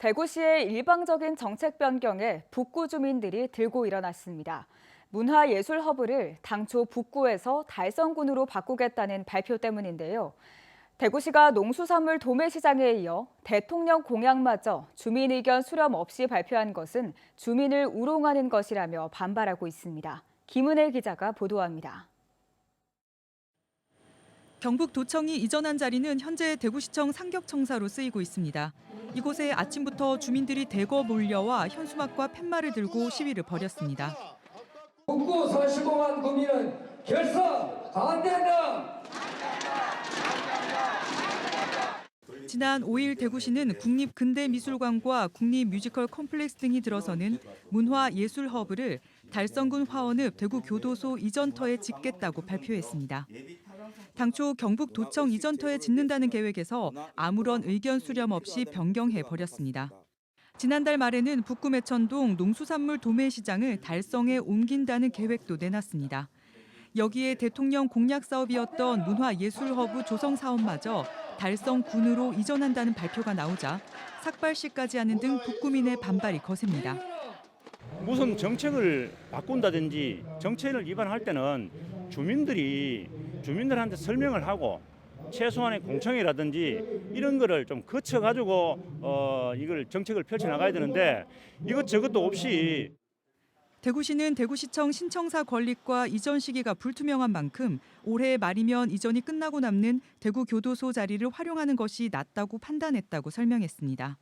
대구시의 일방적인 정책 변경에 북구 주민들이 들고 일어났습니다. 문화예술 허브를 당초 북구에서 달성군으로 바꾸겠다는 발표 때문인데요. 대구시가 농수산물 도매시장에 이어 대통령 공약마저 주민 의견 수렴 없이 발표한 것은 주민을 우롱하는 것이라며 반발하고 있습니다. 김은혜 기자가 보도합니다. 경북도청이 이전한 자리는 현재 대구시청 상격청사로 쓰이고 있습니다. 이곳에 아침부터 주민들이 대거 몰려와 현수막과 팻말을 들고 시위를 벌였습니다. 북구 45만 구민은 결선 반대한다. 지난 5일 대구시는 국립근대미술관과 국립뮤지컬 컴플렉스 등이 들어서는 문화예술허브를 달성군 화원읍 대구교도소 이전터에 짓겠다고 발표했습니다. 당초 경북 도청 이전터에 짓는다는 계획에서 아무런 의견 수렴 없이 변경해 버렸습니다. 지난달 말에는 북구 매천동 농수산물 도매시장을 달성에 옮긴다는 계획도 내놨습니다. 여기에 대통령 공약 사업이었던 문화예술허브 조성 사업마저 달성군으로 이전한다는 발표가 나오자 삭발시까지 하는 등 북구민의 반발이 거셉니다. 무슨 정책을 바꾼다든지 정책을 위반할 때는 주민들이 주민들한테 설명을 하고 최소한의 공청회라든지 이런 거를 좀 거쳐 가지고 어 이걸 정책을 펼쳐 나가야 되는데 이것 저것도 없이 대구시는 대구시청 신청사 권리과 이전 시기가 불투명한 만큼 올해 말이면 이전이 끝나고 남는 대구 교도소 자리를 활용하는 것이 낫다고 판단했다고 설명했습니다.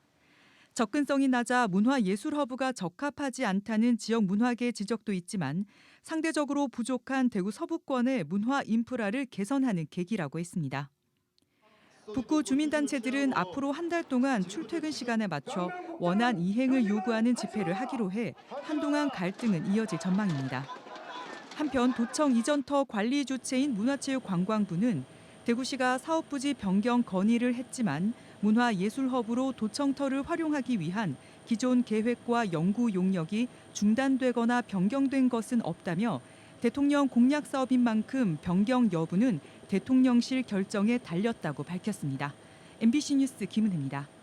접근성이 낮아 문화예술 허브가 적합하지 않다는 지역 문화계 지적도 있지만 상대적으로 부족한 대구 서부권의 문화 인프라를 개선하는 계기라고 했습니다. 북구 주민단체들은 앞으로 한 달 동안 출퇴근 시간에 맞춰 원안 이행을 요구하는 집회를 하기로 해 한동안 갈등은 이어질 전망입니다. 한편 도청 이전터 관리 주체인 문화체육관광부는 대구시가 사업부지 변경 건의를 했지만 문화예술허브로 도청터를 활용하기 위한 기존 계획과 연구 용역이 중단되거나 변경된 것은 없다며 대통령 공약 사업인 만큼 변경 여부는 대통령실 결정에 달렸다고 밝혔습니다. MBC 뉴스 김은혜입니다.